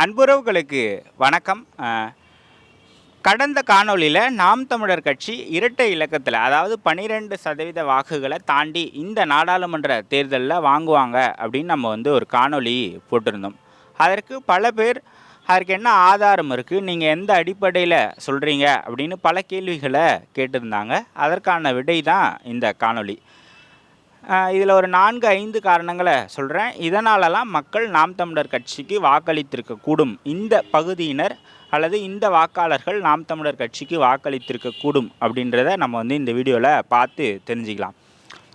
அன்புறவுகளுக்கு வணக்கம். கடந்த காணொளியில் நாம் தமிழர் கட்சி இரட்டை இலக்கத்தில் அதாவது பனிரெண்டு சதவீத வாக்குகளை தாண்டி இந்த நாடாளுமன்ற தேர்தலில் வாங்குவாங்க அப்படின்னு நம்ம வந்து ஒரு காணொளி போட்டிருந்தோம். அதற்கு பல பேர் அதற்கு என்ன ஆதாரம் இருக்குது நீங்கள் எந்த அடிப்படையில் சொல்கிறீங்க அப்படின்னு பல கேள்விகளை கேட்டிருந்தாங்க. அதற்கான விடை தான் இந்த காணொளி. இதில் ஒரு நான்கு ஐந்து காரணங்களை சொல்கிறேன் இதனாலலாம் மக்கள் நாம் தமிழர் கட்சிக்கு வாக்களித்திருக்க கூடும் இந்த பகுதியினர் அல்லது இந்த வாக்காளர்கள் நாம் தமிழர் கட்சிக்கு வாக்களித்திருக்கக்கூடும் அப்படின்றத நம்ம வந்து இந்த வீடியோவில் பார்த்து தெரிஞ்சுக்கலாம்.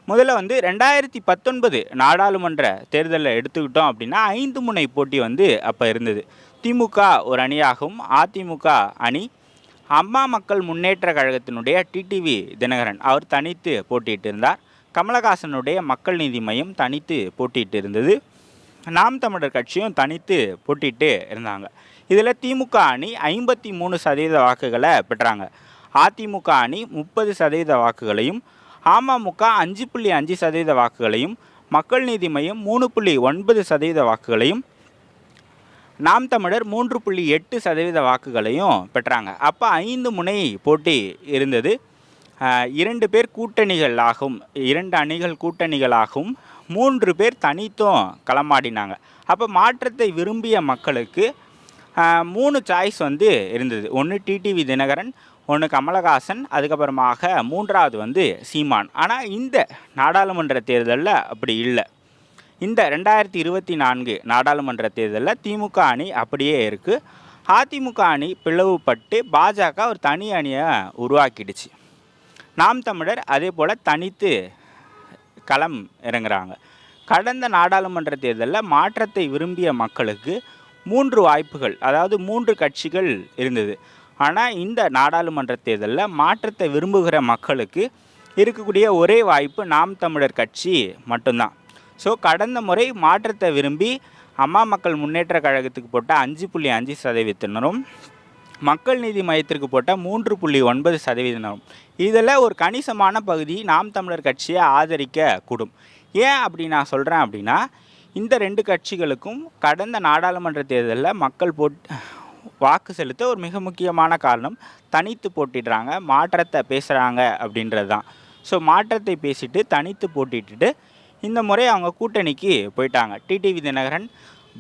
முதல்ல வந்து ரெண்டாயிரத்தி பத்தொன்பது நாடாளுமன்ற தேர்தலில் எடுத்துக்கிட்டோம் அப்படின்னா ஐந்து முனை போட்டி வந்து அப்போ இருந்தது. திமுக ஒரு அணியாகவும் அதிமுக அணி அம்மா மக்கள் முன்னேற்ற கழகத்தினுடைய டிடிவி தினகரன் அவர் தனித்து போட்டியிட்டு இருந்தார் கமலஹாசனுடைய மக்கள் நீதி மையம் தனித்து போட்டிட்டு இருந்தது. நாம் தமிழர் கட்சியும் தனித்து போட்டிட்டு இருந்தாங்க. இதில் திமுக அணி ஐம்பத்தி மூணு சதவீத வாக்குகளை பெற்றாங்க. அதிமுக அணி முப்பது சதவீத வாக்குகளையும் அமமுக அஞ்சு புள்ளி அஞ்சு சதவீத வாக்குகளையும் மக்கள் நீதி மையம் மூணு புள்ளி ஒன்பது சதவீத வாக்குகளையும் நாம் தமிழர் மூன்று புள்ளி எட்டு சதவீத வாக்குகளையும் பெற்றாங்க. அப்போ ஐந்து முனை போட்டி இருந்தது. இரண்டு பேர் கூட்டணிகளாகவும் இரண்டு அணிகள் கூட்டணிகளாகவும் மூன்று பேர் தனித்தும் களமாடினாங்க. அப்போ மாற்றத்தை விரும்பிய மக்களுக்கு மூணு சாய்ஸ் வந்து இருந்தது. ஒன்று டிடிவி தினகரன் ஒன்று கமலஹாசன் அதுக்கப்புறமாக மூன்றாவது வந்து சீமான். ஆனால் இந்த நாடாளுமன்ற தேர்தலில் அப்படி இல்லை. இந்த ரெண்டாயிரத்தி இருபத்தி நான்கு நாடாளுமன்ற தேர்தலில் திமுக அணி அப்படியே இருக்குது அதிமுக அணி பிளவுபட்டு பாஜக ஒரு தனி அணியை உருவாக்கிடுச்சு. நாம் தமிழர் அதே போல் தனித்து களம் இறங்குறாங்க. கடந்த நாடாளுமன்ற தேர்தலில் மாற்றத்தை விரும்பிய மக்களுக்கு மூன்று வாய்ப்புகள் அதாவது மூன்று கட்சிகள் இருந்தது. ஆனால் இந்த நாடாளுமன்ற தேர்தலில் மாற்றத்தை விரும்புகிற மக்களுக்கு இருக்கக்கூடிய ஒரே வாய்ப்பு நாம் தமிழர் கட்சி மட்டும்தான். ஸோ கடந்த முறை மாற்றத்தை விரும்பி அம்மா மக்கள் முன்னேற்ற கழகத்துக்கு போட்ட அஞ்சு புள்ளி அஞ்சு சதவீதத்தினரும் மக்கள் நீதி மையத்திற்கு போட்ட மூன்று புள்ளி ஒன்பது சதவீதம் இதில் ஒரு கணிசமான பகுதி நாம் தமிழர் கட்சியை ஆதரிக்க கூடும் ஏன் அப்படி நான் சொல்கிறேன் அப்படின்னா இந்த ரெண்டு கட்சிகளுக்கும் கடந்த நாடாளுமன்ற தேர்தலில் மக்கள் போட் வாக்கு செலுத்த ஒரு மிக முக்கியமான காரணம் தனித்து போட்டிடுறாங்க மாற்றத்தை பேசுகிறாங்க அப்படின்றது தான். ஸோ மாற்றத்தை பேசிட்டு தனித்து போட்டிட்டு இந்த முறை அவங்க கூட்டணிக்கு போயிட்டாங்க. டிடிவி தினகரன்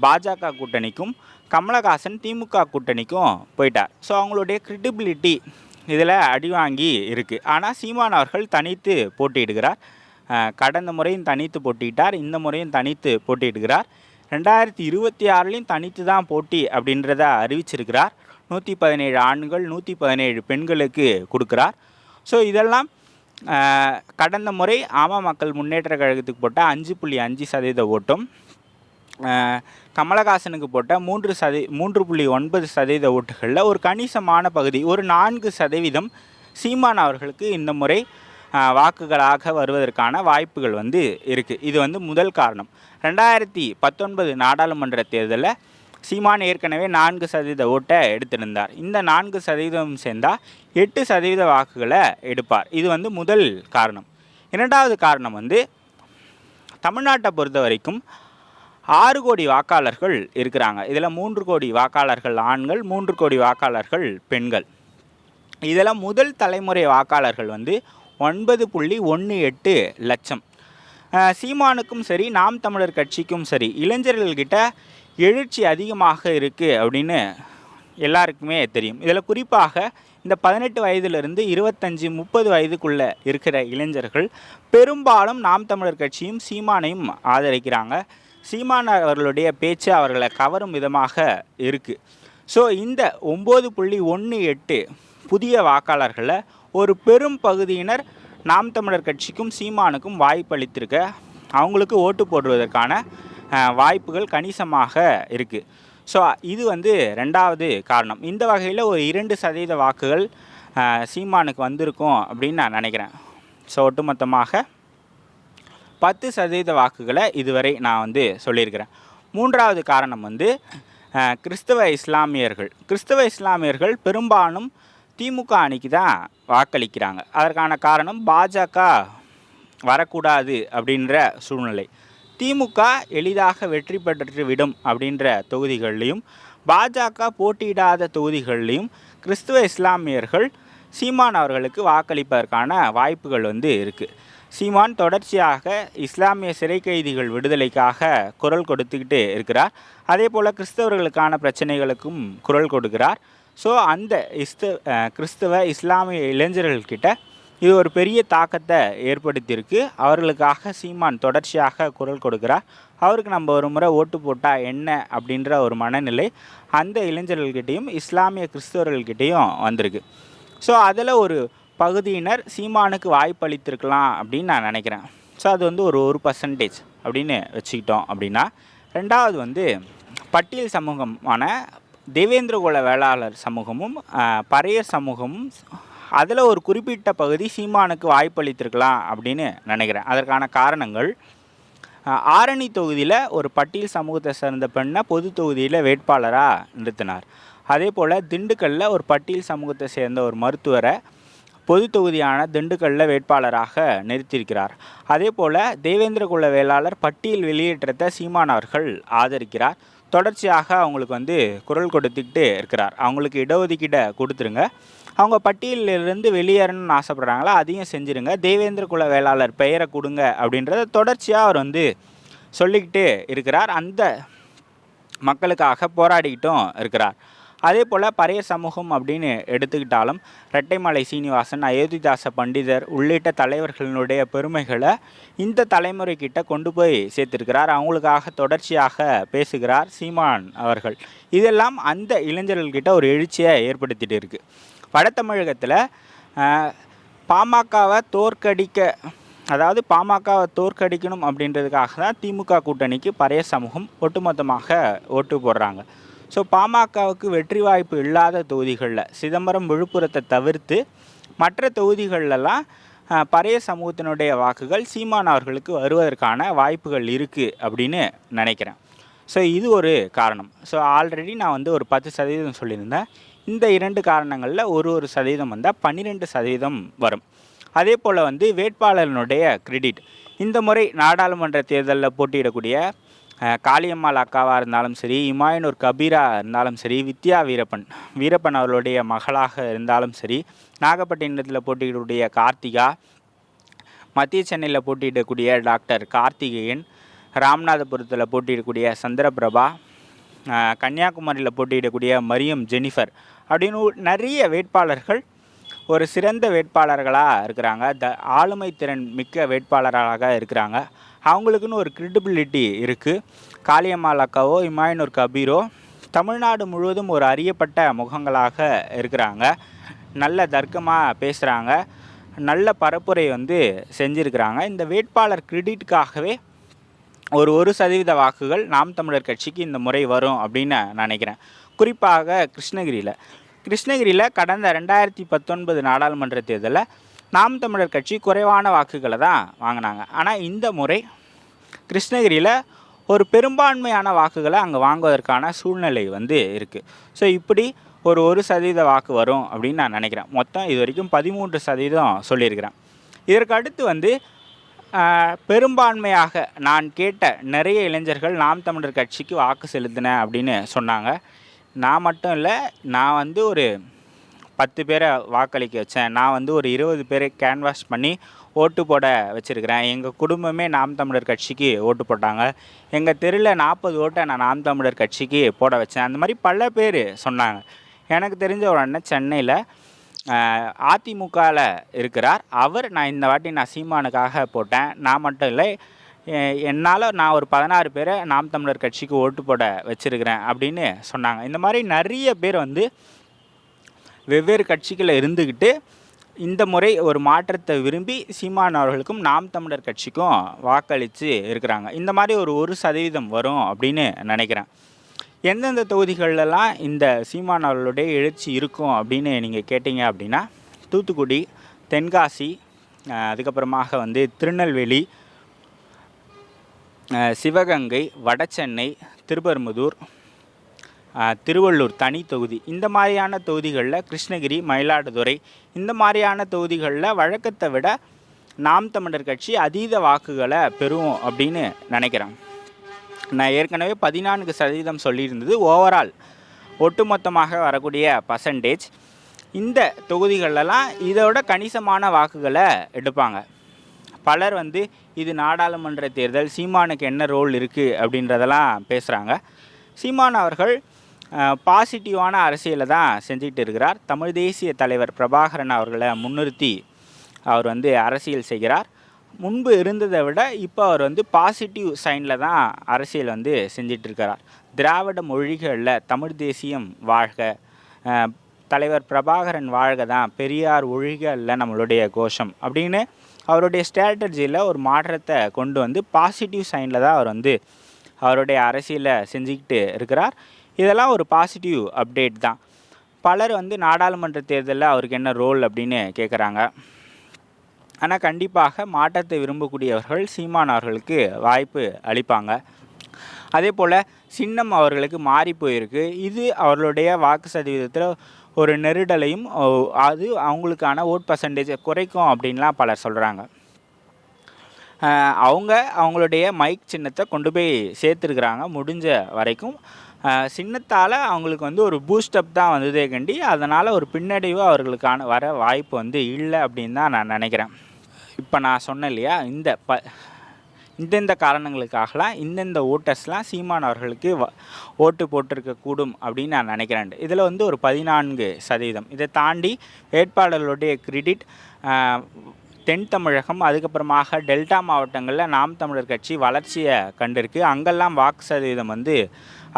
பாஜக கூட்டணிக்கும் கமலஹாசன் திமுக கூட்டணிக்கும் போயிட்டார். ஸோ அவங்களுடைய கிரெடிபிலிட்டி இதில் அடிவாங்கி இருக்குது ஆனால் சீமான் அவர்கள் தனித்து போட்டியிடுகிறார். கடந்த முறையும் தனித்து போட்டியிட்டார் இந்த முறையும் தனித்து போட்டியிடுகிறார். ரெண்டாயிரத்தி இருபத்தி ஆறுலேயும் தனித்து தான் போட்டி அப்படின்றத அறிவிச்சிருக்கிறார். நூற்றி பதினேழு ஆண்கள் நூற்றி பதினேழு பெண்களுக்கு கொடுக்குறார். ஸோ இதெல்லாம் கடந்த முறை ஆமா மக்கள் முன்னேற்ற கழகத்துக்கு போட்ட அஞ்சு புள்ளி அஞ்சு சதவீத ஓட்டும். கமலஹாசனுக்கு போட்ட மூன்று சதவீ மூன்று புள்ளி ஒன்பது சதவீத ஓட்டுகளில் ஒரு கணிசமான பகுதி ஒரு நான்கு சதவீதம் சீமான் அவர்களுக்கு இந்த முறை வாக்குகளாக வருவதற்கான வாய்ப்புகள் வந்து இருக்குது இது வந்து முதல் காரணம். ரெண்டாயிரத்தி பத்தொன்பது நாடாளுமன்ற தேர்தலில் சீமான் ஏற்கனவே நான்கு சதவீத ஓட்டை எடுத்திருந்தார். இந்த நான்கு சதவீதம் சேர்ந்தால் எட்டு சதவீத வாக்குகளை எடுப்பார். இது வந்து முதல் காரணம். இரண்டாவது காரணம் வந்து தமிழ்நாட்டை பொறுத்த வரைக்கும் ஆறு கோடி வாக்காளர்கள் இருக்கிறாங்க. இதில் மூன்று கோடி வாக்காளர்கள் ஆண்கள் மூன்று கோடி வாக்காளர்கள் பெண்கள். இதில் முதல் தலைமுறை வாக்காளர்கள் வந்து ஒன்பது புள்ளி ஒன்று எட்டு லட்சம். சீமானுக்கும் சரி நாம் தமிழர் கட்சிக்கும் சரி இளைஞர்கள்கிட்ட எழுச்சி அதிகமாக இருக்குது அப்படின்னு எல்லாருக்குமே தெரியும். இதில் குறிப்பாக இந்த பதினெட்டு வயதிலிருந்து இருபத்தஞ்சி முப்பது வயதுக்குள்ளே இருக்கிற இளைஞர்கள் பெரும்பாலும் நாம் தமிழர் கட்சியும் சீமானையும் ஆதரிக்கிறாங்க. சீமான் அவர்களுடைய பேச்சு அவர்களை கவரும் விதமாக இருக்குது ஸோ இந்த ஒம்பது புள்ளி ஒன்று எட்டு புதிய வாக்காளர்களை ஒரு பெரும் பகுதியினர் நாம் தமிழர் கட்சிக்கும் சீமானுக்கும் வாய்ப்பளித்திருக்க அவங்களுக்கு ஓட்டு போடுவதற்கான வாய்ப்புகள் கணிசமாக இருக்குது ஸோ இது வந்து ரெண்டாவது காரணம். இந்த வகையில் ஒரு இரண்டு சதவீத வாக்குகள் சீமானுக்கு வந்திருக்கும் அப்படின்னு நான் நினைக்கிறேன். ஸோ ஒட்டுமொத்தமாக பத்து சதவீத வாக்குகளை இதுவரை நான் வந்து சொல்லியிருக்கிறேன். மூன்றாவது காரணம் வந்து கிறிஸ்தவ இஸ்லாமியர்கள். கிறிஸ்தவ இஸ்லாமியர்கள் பெரும்பாலும் திமுக அணிக்கு தான் வாக்களிக்கிறாங்க. அதற்கான காரணம் பாஜக வரக்கூடாது அப்படின்ற சூழ்நிலை. திமுக எளிதாக வெற்றி பெற்று விடும் அப்படின்ற தொகுதிகள்லையும் பாஜக போட்டியிடாத தொகுதிகள்லையும் கிறிஸ்துவ இஸ்லாமியர்கள் சீமான் அவர்களுக்கு வாக்களிப்பதற்கான வாய்ப்புகள் வந்து இருக்குது சீமான் தொடர்ச்சியாக இஸ்லாமிய சிறை கைதிகள் விடுதலைக்காக குரல் கொடுத்துக்கிட்டு இருக்கிறார். அதே போல் கிறிஸ்தவர்களுக்கான பிரச்சனைகளுக்கும் குரல் கொடுக்கிறார். ஸோ அந்த இஸ்த கிறிஸ்தவ இஸ்லாமிய இளைஞர்கள்கிட்ட இது ஒரு பெரிய தாக்கத்தை ஏற்படுத்தியிருக்கு. அவர்களுக்காக சீமான் தொடர்ச்சியாக குரல் கொடுக்கிறார். அவருக்கு நம்ம ஒரு முறை ஓட்டு போட்டால் என்ன அப்படின்ற ஒரு மனநிலை அந்த இளைஞர்கள்கிட்டையும் இஸ்லாமிய கிறிஸ்தவர்கள்கிட்டையும் வந்திருக்கு. ஸோ அதில் ஒரு பகுதியினர் சீமானுக்கு வாய்ப்பளித்திருக்கலாம் அப்படின்னு நான் நினைக்கிறேன். ஸோ அது வந்து ஒரு ஒரு பர்சன்டேஜ் அப்படின்னு வச்சுக்கிட்டோம் அப்படின்னா ரெண்டாவது வந்து பட்டியல் சமூகமான தேவேந்திரகுல வேளாளர் சமூகமும் பறைய பறையர் சமூகமும் அதில் ஒரு குறிப்பிட்ட பகுதி சீமானுக்கு வாய்ப்பளித்திருக்கலாம் அப்படின்னு நினைக்கிறேன். அதற்கான காரணங்கள் ஆரணி தொகுதியில் ஒரு பட்டியல் சமூகத்தை சேர்ந்த பெண்ணை பொது தொகுதியில் வேட்பாளராக நிறுத்தினார். அதே போல் திண்டுக்கல்லில் ஒரு பட்டியல் சமூகத்தை சேர்ந்த ஒரு மருத்துவரை பொது தொகுதியான திண்டுக்கல்ல வேட்பாளராக நிறுத்தியிருக்கிறார். அதே போல் தேவேந்திர குல வேளாளர் பட்டியல் வெளியேற்றத்தை சீமான் அவர்கள் ஆதரிக்கிறார். தொடர்ச்சியாக அவங்களுக்கு வந்து குரல் கொடுத்துக்கிட்டு இருக்கிறார். அவங்களுக்கு இடஒதுக்கீடை கொடுத்துருங்க. அவங்க பட்டியலிருந்து வெளியேறணும்னு ஆசைப்படுறாங்களா? அதையும் செஞ்சுருங்க. தேவேந்திர குல வேளாளர் பெயரை கொடுங்க அப்படின்றத தொடர்ச்சியாக அவர் வந்து சொல்லிக்கிட்டு இருக்கிறார். அந்த மக்களுக்காக போராடிக்கிட்டும் இருக்கிறார். அதே போல் பறைய சமூகம் அப்படின்னு எடுத்துக்கிட்டாலும் ரெட்டைமலை சீனிவாசன் அயோத்திதாச பண்டிதர் உள்ளிட்ட தலைவர்களினுடைய பெருமைகளை இந்த தலைமுறைக்கிட்ட கொண்டு போய் சேர்த்திருக்கிறார். அவங்களுக்காக தொடர்ச்சியாக பேசுகிறார் சீமான் அவர்கள். இதெல்லாம் அந்த இளைஞர்கள்கிட்ட ஒரு எழுச்சியை ஏற்படுத்திட்டு இருக்குது வட தமிழகத்தில் பாமகவை தோற்கடிக்க அதாவது பாமகவை தோற்கடிக்கணும் அப்படின்றதுக்காக தான் திமுக கூட்டணிக்கு பறைய சமூகம் ஒட்டுமொத்தமாக ஓட்டு போடுறாங்க. ஸோ பாமகவுக்கு வெற்றி வாய்ப்பு இல்லாத தொகுதிகளில் சிதம்பரம் விழுப்புரத்தை தவிர்த்து மற்ற தொகுதிகளெல்லாம் பழைய சமூகத்தினுடைய வாக்குகள் சீமான் அவர்களுக்கு வருவதற்கான வாய்ப்புகள் இருக்குது அப்படின்னு நினைக்கிறேன். ஸோ இது ஒரு காரணம். ஸோ ஆல்ரெடி நான் வந்து ஒரு பத்து சதவீதம் சொல்லியிருந்தேன். இந்த இரண்டு காரணங்களில் ஒரு ஒரு சதவீதம் வந்தால் பன்னிரெண்டு சதவீதம் வரும். அதே போல் வந்து வேட்பாளர்களுடைய கிரெடிட் இந்த முறை நாடாளுமன்ற தேர்தலில் போட்டியிடக்கூடிய காளியம்மாள் அக்காவாக இருந்தாலும் சரி இமாயனூர் கபீரா இருந்தாலும் சரி வித்யா வீரப்பன் வீரப்பன் அவர்களுடைய மகளாக இருந்தாலும் சரி நாகப்பட்டினத்தில் போட்டியிடக்கூடிய கார்த்திகா மத்திய சென்னையில் போட்டியிடக்கூடிய டாக்டர் கார்த்திகேயன் ராமநாதபுரத்தில் போட்டியிடக்கூடிய சந்திரபிரபா கன்னியாகுமரியில் போட்டியிடக்கூடிய மரியம் ஜெனிஃபர் அப்படின்னு நிறைய வேட்பாளர்கள் ஒரு சிறந்த வேட்பாளர்களாக இருக்கிறாங்க. த ஆளுமை திறன் மிக்க வேட்பாளராக இருக்கிறாங்க. அவங்களுக்குன்னு ஒரு கிரெடிபிலிட்டி இருக்குது காளியம்மாள் அக்காவோ இமாயனூர் கபீரோ தமிழ்நாடு முழுவதும் ஒரு அறியப்பட்ட முகங்களாக இருக்கிறாங்க. நல்ல தர்க்கமாக பேசுகிறாங்க நல்ல பரப்புரை வந்து செஞ்சுருக்கிறாங்க. இந்த வேட்பாளர் கிரெடிட்டுக்காகவே ஒரு ஒரு சதவீத வாக்குகள் நாம் தமிழர் கட்சிக்கு இந்த முறை வரும் அப்படின்னு நான் நினைக்கிறேன். குறிப்பாக கிருஷ்ணகிரியில். கிருஷ்ணகிரியில் கடந்த ரெண்டாயிரத்தி பத்தொன்பது நாடாளுமன்ற தேர்தலில் நாம் தமிழர் கட்சி குறைவான வாக்குகளை தான் வாங்கினாங்க. ஆனால் இந்த முறை கிருஷ்ணகிரியில் ஒரு பெரும்பான்மையான வாக்குகளை அங்கே வாங்குவதற்கான சூழ்நிலை வந்து இருக்குது ஸோ இப்படி ஒரு ஒரு சதவீத வாக்கு வரும் அப்படின்னு நான் நினைக்கிறேன். மொத்தம் இது வரைக்கும் பதிமூன்று சதவீதம் சொல்லியிருக்கிறேன். இதற்கு அடுத்து வந்து பெரும்பான்மையாக நான் கேட்ட நிறைய இளைஞர்கள் நாம் தமிழர் கட்சிக்கு வாக்கு செலுத்தினேன் அப்படின்னு சொன்னாங்க. நான் மட்டும் இல்லை நான் வந்து ஒரு பத்து பேரை வாக்களிக்க வச்சேன். நான் வந்து ஒரு இருபது பேரை கேன்வாஸ் பண்ணி ஓட்டு போட வச்சுருக்கிறேன். எங்கள் குடும்பமே நாம் தமிழர் கட்சிக்கு ஓட்டு போட்டாங்க. எங்கள் தெருவில் நாற்பது ஓட்டை நான் நாம் தமிழர் கட்சிக்கு போட வச்சேன். அந்த மாதிரி பல பேர் சொன்னாங்க. எனக்கு தெரிஞ்ச ஒரு அண்ணன் சென்னையில் அதிமுகவில் இருக்கிறார். அவர் நான் இந்த வாட்டி நான் சீமானுக்காக போட்டேன். நான் மட்டும் இல்லை என்னால் நான் ஒரு பதினாறு பேரை நாம் தமிழர் கட்சிக்கு ஓட்டு போட வச்சுருக்கிறேன் அப்படின்னு சொன்னாங்க. இந்த மாதிரி நிறைய பேர் வந்து வெவ்வேறு கட்சிகளில் இருந்துக்கிட்டு இந்த முறை ஒரு மாற்றத்தை விரும்பி சீமான் அவர்களுக்கும் நாம் தமிழர் கட்சிக்கும் வாக்களித்து இருக்கிறாங்க. இந்த மாதிரி ஒரு ஒரு சதவீதம் வரும் அப்படின்னு நினைக்கிறேன். எந்தெந்த தொகுதிகளெல்லாம் இந்த சீமான் அவர்களுடைய எழுச்சி இருக்கும் அப்படின்னு நீங்கள் கேட்டிங்க அப்படின்னா தூத்துக்குடி தென்காசி அதுக்கப்புறமாக வந்து திருநெல்வேலி சிவகங்கை வடசென்னை திருப்பெரும்புதூர் திருவள்ளூர் தனி தொகுதி. இந்த மாதிரியான தொகுதிகளில் கிருஷ்ணகிரி மயிலாடுதுறை இந்த மாதிரியான தொகுதிகளில் வழக்கத்தை விட நாம் தமிழர் கட்சி அதீத வாக்குகளை பெறும் அப்படின்னு நினைக்கிறேன். நான் ஏற்கனவே பதினான்கு சதவீதம் சொல்லியிருந்தது. ஓவரால் ஒட்டுமொத்தமாக வரக்கூடிய பர்சன்டேஜ் இந்த தொகுதிகளெல்லாம் இதோட கணிசமான வாக்குகளை எடுப்பாங்க. பலர் வந்து இது நாடாளுமன்ற தேர்தல் சீமானுக்கு என்ன ரோல் இருக்குது அப்படின்றதெல்லாம் பேசுகிறாங்க சீமான் அவர்கள் பாசிட்டிவான அரசியலை தான் செஞ்சுக்கிட்டு இருக்கிறார். தமிழ் தேசிய தலைவர் பிரபாகரன் அவர்களை முன்னிறுத்தி அவர் வந்து அரசியல் செய்கிறார். முன்பு இருந்ததை விட இப்போ அவர் வந்து பாசிட்டிவ் சைனில் தான் அரசியல் வந்து செஞ்சிட்ருக்கிறார் திராவிட மொழிகளில் தமிழ் தேசியம் வாழ்க தலைவர் பிரபாகரன் வாழ்க தான் பெரியார் ஒழிக இல்லை நம்மளுடைய கோஷம் அப்படின்னு அவருடைய ஸ்ட்ராட்டஜியில் ஒரு மாற்றத்தை கொண்டு வந்து பாசிட்டிவ் சைனில் தான் அவர் வந்து அவருடைய அரசியலை செஞ்சுக்கிட்டு இருக்கிறார். இதெல்லாம் ஒரு பாசிட்டிவ் அப்டேட் தான். பலர் வந்து நாடாளுமன்ற தேர்தலில் அவருக்கு என்ன ரோல் அப்படின்னு கேட்குறாங்க ஆனால் கண்டிப்பாக மாற்றத்தை விரும்பக்கூடியவர்கள் சீமான் அவர்களுக்கு வாய்ப்பு அளிப்பாங்க. அதே போல் சின்னம் அவர்களுக்கு மாறி போயிருக்கு. இது அவர்களுடைய வாக்கு சதவீதத்தில் ஒரு நெருடலையும் அது அவங்களுக்கான ஓட் பர்சன்டேஜை குறைக்கும் அப்படின்லாம் பலர் சொல்கிறாங்க அவங்க அவங்களுடைய மைக் சின்னத்தை கொண்டு போய் சேர்த்துருக்குறாங்க முடிஞ்ச வரைக்கும். சின்னத்தால் அவங்களுக்கு வந்து ஒரு பூஸ்டப் தான் வந்ததே கண்டி. அதனால் ஒரு பின்னடைவு அவர்களுக்கான வர வாய்ப்பு வந்து இல்லை அப்படின்னு தான் நான் நினைக்கிறேன். இப்போ நான் சொன்னேன் இல்லையா இந்த ப இந்தந்த காரணங்களுக்காகலாம் இந்தந்த ஓட்டர்ஸ்லாம் சீமான் அவர்களுக்கு வ- ஓட்டு போட்டிருக்கக்கூடும் அப்படின்னு நான் நினைக்கிறேன். இதில் வந்து ஒரு பதினான்கு சதவீதம். இதை தாண்டி வேட்பாளர்களுடைய கிரெடிட் தென் தமிழகம் அதுக்கப்புறமாக டெல்டா மாவட்டங்களில் நாம் தமிழர் கட்சி வளர்ச்சியை கண்டிருக்கு. அங்கெல்லாம் வாக்கு சதவீதம் வந்து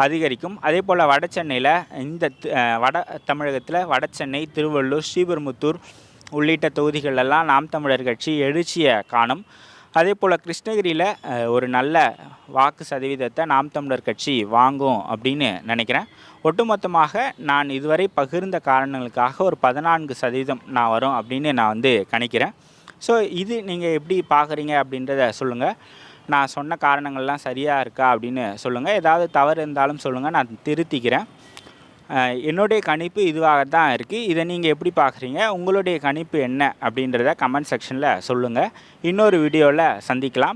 அதிகரிக்கும். அதே போல் வட சென்னையில் இந்த வட தமிழகத்தில் வட சென்னை திருவள்ளூர் ஸ்ரீபெரும்புத்தூர் உள்ளிட்ட தொகுதிகளெல்லாம் நாம் தமிழர் கட்சி எழுச்சியை காணும். அதே போல் கிருஷ்ணகிரியில் ஒரு நல்ல வாக்கு சதவீதத்தை நாம் தமிழர் கட்சி வாங்கும் அப்படின்னு நினைக்கிறேன். ஒட்டுமொத்தமாக நான் இதுவரை பகிர்ந்த காரணங்களுக்காக ஒரு பதினான்கு சதவீதம் நான் வரும் அப்படின்னு நான் வந்து கணிக்கிறேன். ஸோ இது நீங்கள் எப்படி பார்க்குறீங்க அப்படின்றத சொல்லுங்கள் நான் சொன்ன காரணங்கள்லாம் சரியாக இருக்கா அப்படின்னு சொல்லுங்கள் ஏதாவது தவறு இருந்தாலும் சொல்லுங்கள் நான் திருத்திக்கிறேன். என்னுடைய கணிப்பு இதுவாக தான் இருக்குது இதை நீங்கள் எப்படி பார்க்குறீங்க உங்களுடைய கணிப்பு என்ன அப்படின்றத கமெண்ட் செக்ஷனில் சொல்லுங்கள் இன்னொரு வீடியோவில் சந்திக்கலாம்.